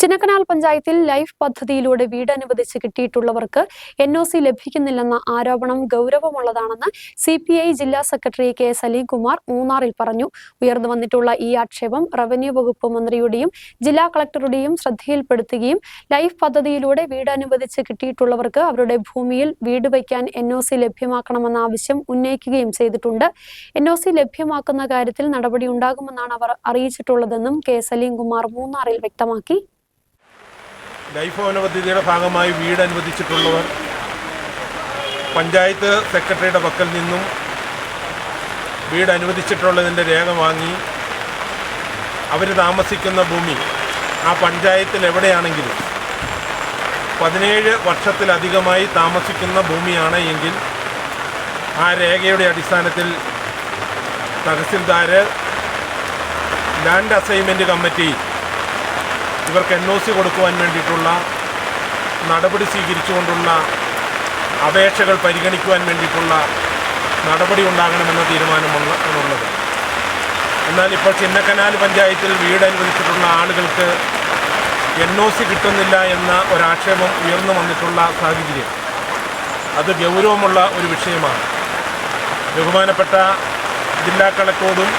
ചിന്നക്കനാൽ പഞ്ചായത്തിൽ ലൈഫ് പദ്ധതിയിലൂടെ വീട് അനുവദിച്ച് കിട്ടിയിട്ടുള്ളവർക്ക് എൻ ഒ സി ലഭിക്കുന്നില്ലെന്ന ആരോപണം ഗൗരവമുള്ളതാണെന്ന് സി പി ഐ ജില്ലാ സെക്രട്ടറി കെ സലീംകുമാർ മൂന്നാറിൽ പറഞ്ഞു. ഉയർന്നു വന്നിട്ടുള്ള ഈ ആക്ഷേപം റവന്യൂ വകുപ്പ് മന്ത്രിയുടെയും ജില്ലാ കളക്ടറുടെയും ശ്രദ്ധയിൽപ്പെടുത്തുകയും ലൈഫ് പദ്ധതിയിലൂടെ വീട് അനുവദിച്ച് കിട്ടിയിട്ടുള്ളവർക്ക് അവരുടെ ഭൂമിയിൽ വീട് വയ്ക്കാൻ എൻ ഒ സി ലഭ്യമാക്കണമെന്ന ആവശ്യം ഉന്നയിക്കുകയും ചെയ്തിട്ടുണ്ട്. എൻ ഒ സി ലഭ്യമാക്കുന്ന കാര്യത്തിൽ നടപടിയുണ്ടാകുമെന്നാണ് അവർ അറിയിച്ചിട്ടുള്ളതെന്നും കെ സലീംകുമാർ മൂന്നാറിൽ വ്യക്തമാക്കി. ലൈഫ് ഭവന പദ്ധതിയുടെ ഭാഗമായി വീട് അനുവദിച്ചിട്ടുള്ളവർ പഞ്ചായത്ത് സെക്രട്ടറിയുടെ പക്കൽ നിന്നും വീട് അനുവദിച്ചിട്ടുള്ളതിന്റെ രേഖ വാങ്ങി അവർ താമസിക്കുന്ന ഭൂമി ആ പഞ്ചായത്തിൽ എവിടെയാണെങ്കിലും പതിനേഴ് വർഷത്തിലധികമായി താമസിക്കുന്ന ഭൂമിയാണ് എങ്കിൽ ആ രേഖയുടെ അടിസ്ഥാനത്തിൽ തഹസിൽദാർ ലാൻഡ് അസൈൻമെന്റ് കമ്മിറ്റി ഇവർക്ക് എൻ ഒ സി കൊടുക്കുവാൻ വേണ്ടിയിട്ടുള്ള നടപടി സ്വീകരിച്ചുകൊണ്ടുള്ള അപേക്ഷകൾ പരിഗണിക്കുവാൻ വേണ്ടിയിട്ടുള്ള നടപടി ഉണ്ടാകണമെന്ന തീരുമാനമുള്ള എന്നുള്ളത് എന്നാൽ ഇപ്പോൾ ചിന്നക്കനാൽ പഞ്ചായത്തിൽ വീട് അനുവദിച്ചിട്ടുള്ള ആളുകൾക്ക് എൻ ഒ സി കിട്ടുന്നില്ല എന്ന ഒരാക്ഷേപം ഉയർന്നു വന്നിട്ടുള്ള സാഹചര്യം. അത് ഗൗരവമുള്ള ഒരു വിഷയമാണ്. ബഹുമാനപ്പെട്ട ജില്ലാ കളക്ടറോടും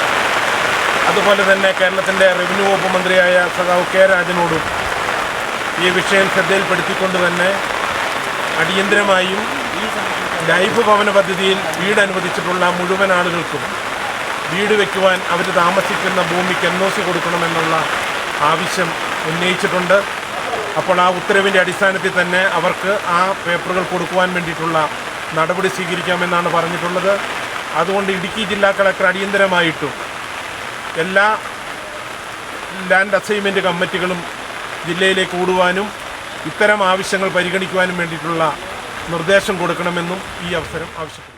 അതുപോലെ തന്നെ കേരളത്തിന്റെ റവന്യൂ വകുപ്പ് മന്ത്രിയായ സഖാവ് കെ രാജനോടും ഈ വിഷയം ശ്രദ്ധയിൽപ്പെടുത്തിക്കൊണ്ട് തന്നെ അടിയന്തരമായും ലൈഫ് ഭവന പദ്ധതിയിൽ വീട് അനുവദിച്ചിട്ടുള്ള മുഴുവൻ ആളുകൾക്കും വീട് വയ്ക്കുവാൻ അവർ താമസിക്കുന്ന ഭൂമിക്ക് എൻ ഒ സി കൊടുക്കണമെന്നുള്ള ആവശ്യം ഉന്നയിച്ചിട്ടുണ്ട്. അപ്പോൾ ആ ഉത്തരവിന്റെ അടിസ്ഥാനത്തിൽ തന്നെ അവർക്ക് ആ പേപ്പറുകൾ കൊടുക്കുവാൻ വേണ്ടിയിട്ടുള്ള നടപടി സ്വീകരിക്കാമെന്നാണ് പറഞ്ഞിട്ടുള്ളത്. അതുകൊണ്ട് ഇടുക്കി ജില്ലാ കളക്ടർ അടിയന്തരമായിട്ടും എല്ലാ ലാൻഡ് അസൈൻമെന്റ് കമ്മിറ്റികളും ജില്ലയിലേക്ക് കൂടുവാനും ഇത്തരം ആവശ്യങ്ങൾ പരിഗണിക്കുവാനും വേണ്ടിയിട്ടുള്ള നിർദ്ദേശം കൊടുക്കണമെന്നും ഈ അവസരം ആവശ്യപ്പെടുന്നു